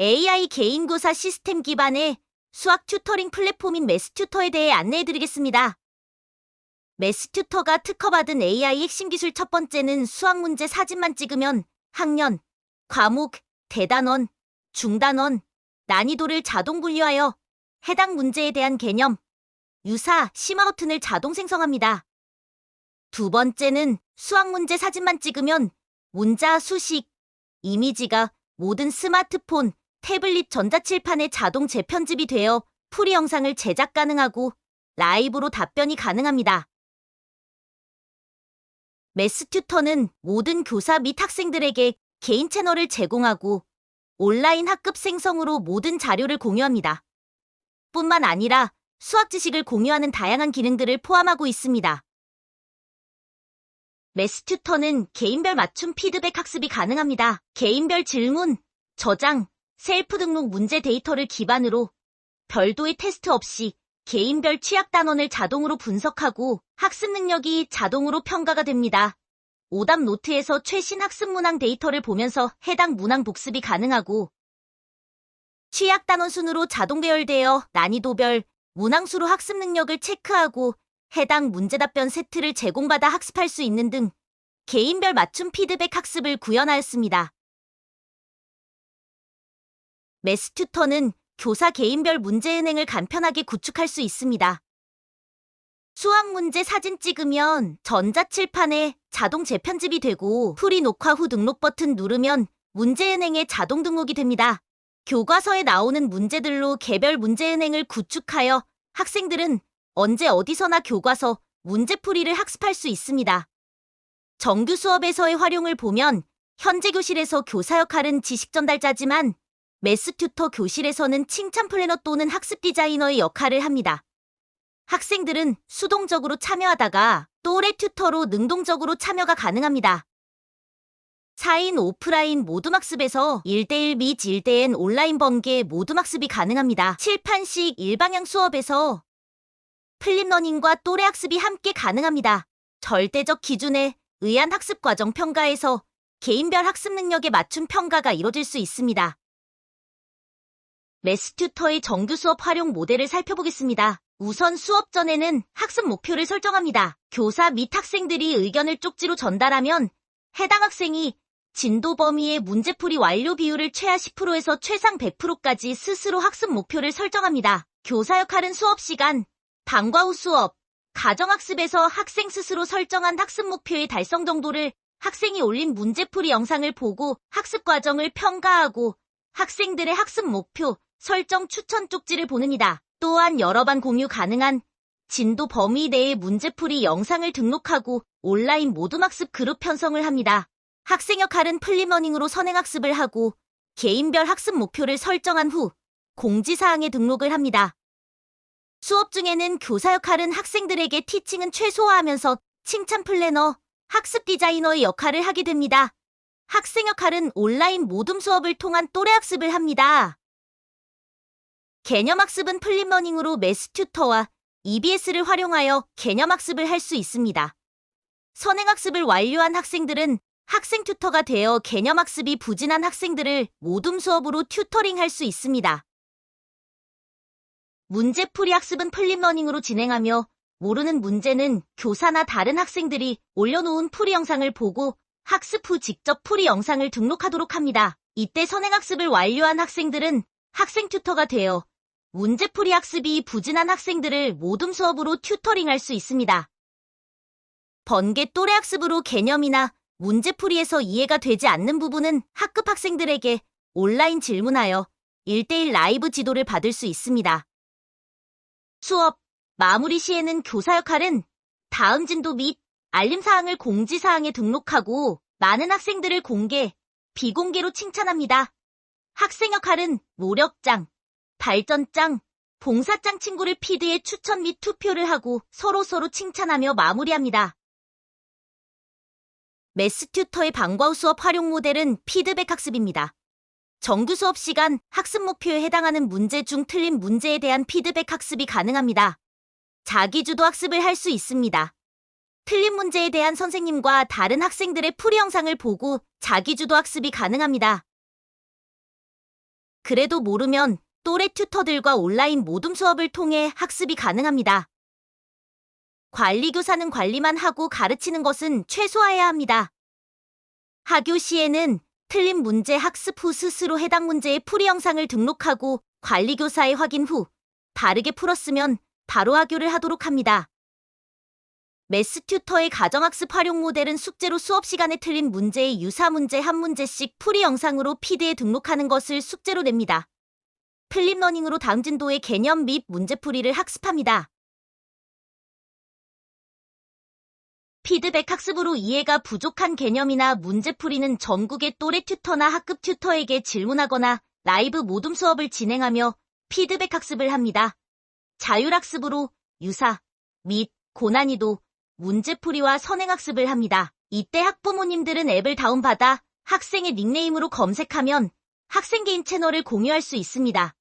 AI 개인교사 시스템 기반의 수학 튜터링 플랫폼인 메스튜터에 대해 안내해드리겠습니다. 메스튜터가 특허받은 AI 핵심 기술 첫 번째는 수학 문제 사진만 찍으면 학년, 과목, 대단원, 중단원, 난이도를 자동 분류하여 해당 문제에 대한 개념, 유사, 심화버튼을 자동 생성합니다. 두 번째는 수학 문제 사진만 찍으면 문자, 수식, 이미지가 모든 스마트폰, 태블릿 전자칠판에 자동 재편집이 되어 풀이 영상을 제작 가능하고 라이브로 답변이 가능합니다. 메스 튜터는 모든 교사 및 학생들에게 개인 채널을 제공하고 온라인 학급 생성으로 모든 자료를 공유합니다. 뿐만 아니라 수학 지식을 공유하는 다양한 기능들을 포함하고 있습니다. 메스 튜터는 개인별 맞춤 피드백 학습이 가능합니다. 개인별 질문, 저장, 셀프 등록 문제 데이터를 기반으로 별도의 테스트 없이 개인별 취약 단원을 자동으로 분석하고 학습 능력이 자동으로 평가가 됩니다. 오답 노트에서 최신 학습 문항 데이터를 보면서 해당 문항 복습이 가능하고 취약 단원 순으로 자동 배열되어 난이도별 문항 수로 학습 능력을 체크하고 해당 문제 답변 세트를 제공받아 학습할 수 있는 등 개인별 맞춤 피드백 학습을 구현하였습니다. 메스튜터는 교사 개인별 문제 은행을 간편하게 구축할 수 있습니다. 수학 문제 사진 찍으면 전자칠판에 자동 재편집이 되고 풀이 녹화 후 등록 버튼 누르면 문제은행에 자동 등록이 됩니다. 교과서에 나오는 문제들로 개별 문제은행을 구축하여 학생들은 언제 어디서나 교과서 문제풀이를 학습할 수 있습니다. 정규 수업에서의 활용을 보면 현재 교실에서 교사 역할은 지식 전달자지만 메스튜터 교실에서는 칭찬 플래너 또는 학습 디자이너의 역할을 합니다. 학생들은 수동적으로 참여하다가 또래 튜터로 능동적으로 참여가 가능합니다. 4인 오프라인 모두학습에서 1대1 및 1대 N 온라인 번개 모두학습이 가능합니다. 칠판식 일방향 수업에서 플립러닝과 또래 학습이 함께 가능합니다. 절대적 기준에 의한 학습 과정 평가에서 개인별 학습 능력에 맞춘 평가가 이뤄질 수 있습니다. 메스튜터의 정규 수업 활용 모델을 살펴보겠습니다. 우선 수업 전에는 학습 목표를 설정합니다. 교사 및 학생들이 의견을 쪽지로 전달하면 해당 학생이 진도 범위의 문제풀이 완료 비율을 최하 10%에서 최상 100%까지 스스로 학습 목표를 설정합니다. 교사 역할은 수업 시간, 방과 후 수업, 가정학습에서 학생 스스로 설정한 학습 목표의 달성 정도를 학생이 올린 문제풀이 영상을 보고 학습 과정을 평가하고 학생들의 학습 목표, 설정 추천 쪽지를 보냅니다. 또한 여러 반 공유 가능한 진도 범위 내의 문제풀이 영상을 등록하고 온라인 모둠학습 그룹 편성을 합니다. 학생 역할은 플리머닝으로 선행학습을 하고 개인별 학습 목표를 설정한 후 공지사항에 등록을 합니다. 수업 중에는 교사 역할은 학생들에게 티칭은 최소화하면서 칭찬 플래너, 학습 디자이너의 역할을 하게 됩니다. 학생 역할은 온라인 모둠 수업을 통한 또래 학습을 합니다. 개념학습은 플립러닝으로 메스튜터와 EBS를 활용하여 개념학습을 할 수 있습니다. 선행학습을 완료한 학생들은 학생 튜터가 되어 개념학습이 부진한 학생들을 모둠 수업으로 튜터링 할 수 있습니다. 문제풀이 학습은 플립러닝으로 진행하며 모르는 문제는 교사나 다른 학생들이 올려놓은 풀이 영상을 보고 학습 후 직접 풀이 영상을 등록하도록 합니다. 이때 선행학습을 완료한 학생들은 학생 튜터가 되어 문제풀이 학습이 부진한 학생들을 모둠 수업으로 튜터링할 수 있습니다. 번개 또래 학습으로 개념이나 문제풀이에서 이해가 되지 않는 부분은 학급 학생들에게 온라인 질문하여 1대1 라이브 지도를 받을 수 있습니다. 수업 마무리 시에는 교사 역할은 다음 진도 및 알림사항을 공지사항에 등록하고 많은 학생들을 공개, 비공개로 칭찬합니다. 학생 역할은 노력장, 발전장, 봉사장 친구를 피드에 추천 및 투표를 하고 서로서로 칭찬하며 마무리합니다. 메스 튜터의 방과 후 수업 활용 모델은 피드백 학습입니다. 정규 수업 시간 학습 목표에 해당하는 문제 중 틀린 문제에 대한 피드백 학습이 가능합니다. 자기주도 학습을 할 수 있습니다. 틀린 문제에 대한 선생님과 다른 학생들의 풀이 영상을 보고 자기주도 학습이 가능합니다. 그래도 모르면 또래 튜터들과 온라인 모둠 수업을 통해 학습이 가능합니다. 관리교사는 관리만 하고 가르치는 것은 최소화해야 합니다. 하교 시에는 틀린 문제 학습 후 스스로 해당 문제의 풀이 영상을 등록하고 관리교사의 확인 후 다르게 풀었으면 바로 하교를 하도록 합니다. 메스 튜터의 가정학습 활용 모델은 숙제로 수업 시간에 틀린 문제의 유사 문제 한 문제씩 풀이 영상으로 피드에 등록하는 것을 숙제로 냅니다. 플립러닝으로 다음 진도의 개념 및 문제풀이를 학습합니다. 피드백 학습으로 이해가 부족한 개념이나 문제풀이는 전국의 또래 튜터나 학급 튜터에게 질문하거나 라이브 모둠 수업을 진행하며 피드백 학습을 합니다. 자율학습으로 유사 및 고난이도 문제풀이와 선행학습을 합니다. 이때 학부모님들은 앱을 다운받아 학생의 닉네임으로 검색하면 학생 개인 채널을 공유할 수 있습니다.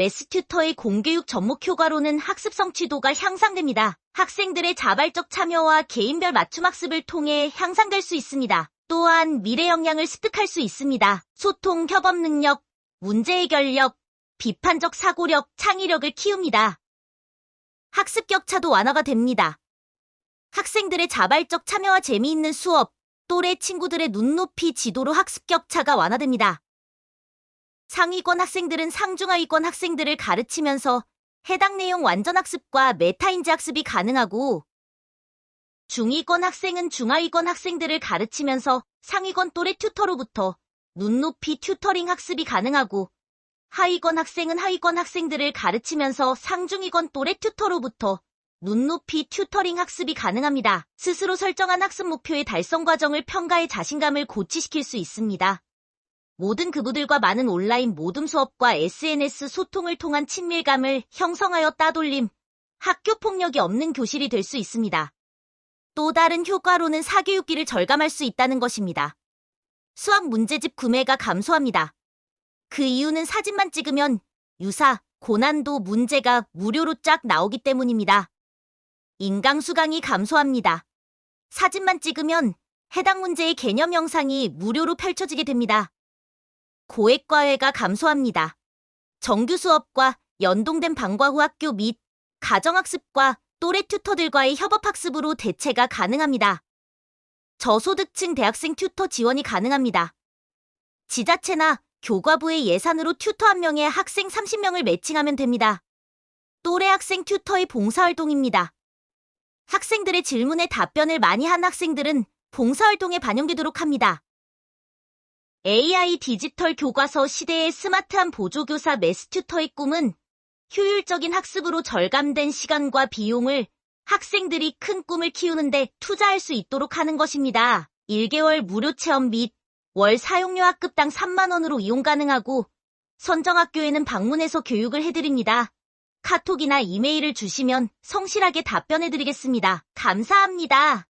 메스 튜터의 공교육 접목 효과로는 학습 성취도가 향상됩니다. 학생들의 자발적 참여와 개인별 맞춤 학습을 통해 향상될 수 있습니다. 또한 미래 역량을 습득할 수 있습니다. 소통, 협업 능력, 문제 해결력, 비판적 사고력, 창의력을 키웁니다. 학습 격차도 완화가 됩니다. 학생들의 자발적 참여와 재미있는 수업, 또래 친구들의 눈높이 지도로 학습 격차가 완화됩니다. 상위권 학생들은 상중하위권 학생들을 가르치면서 해당 내용 완전 학습과 메타인지 학습이 가능하고 중위권 학생은 중하위권 학생들을 가르치면서 상위권 또래 튜터로부터 눈높이 튜터링 학습이 가능하고 하위권 학생은 하위권 학생들을 가르치면서 상중위권 또래 튜터로부터 눈높이 튜터링 학습이 가능합니다. 스스로 설정한 학습 목표의 달성 과정을 평가해 자신감을 고취시킬 수 있습니다. 모든 그부들과 많은 온라인 모둠 수업과 SNS 소통을 통한 친밀감을 형성하여 따돌림, 학교 폭력이 없는 교실이 될 수 있습니다. 또 다른 효과로는 사교육비를 절감할 수 있다는 것입니다. 수학 문제집 구매가 감소합니다. 그 이유는 사진만 찍으면 유사, 고난도 문제가 무료로 쫙 나오기 때문입니다. 인강 수강이 감소합니다. 사진만 찍으면 해당 문제의 개념 영상이 무료로 펼쳐지게 됩니다. 고액과외가 감소합니다. 정규 수업과 연동된 방과 후 학교 및 가정학습과 또래 튜터들과의 협업학습으로 대체가 가능합니다. 저소득층 대학생 튜터 지원이 가능합니다. 지자체나 교과부의 예산으로 튜터 한 명에 학생 30명을 매칭하면 됩니다. 또래 학생 튜터의 봉사활동입니다. 학생들의 질문에 답변을 많이 한 학생들은 봉사활동에 반영되도록 합니다. AI 디지털 교과서 시대의 스마트한 보조교사 메스튜터의 꿈은 효율적인 학습으로 절감된 시간과 비용을 학생들이 큰 꿈을 키우는데 투자할 수 있도록 하는 것입니다. 1개월 무료 체험 및 월 사용료 학급당 3만원으로 이용 가능하고 선정 학교에는 방문해서 교육을 해드립니다. 카톡이나 이메일을 주시면 성실하게 답변해드리겠습니다. 감사합니다.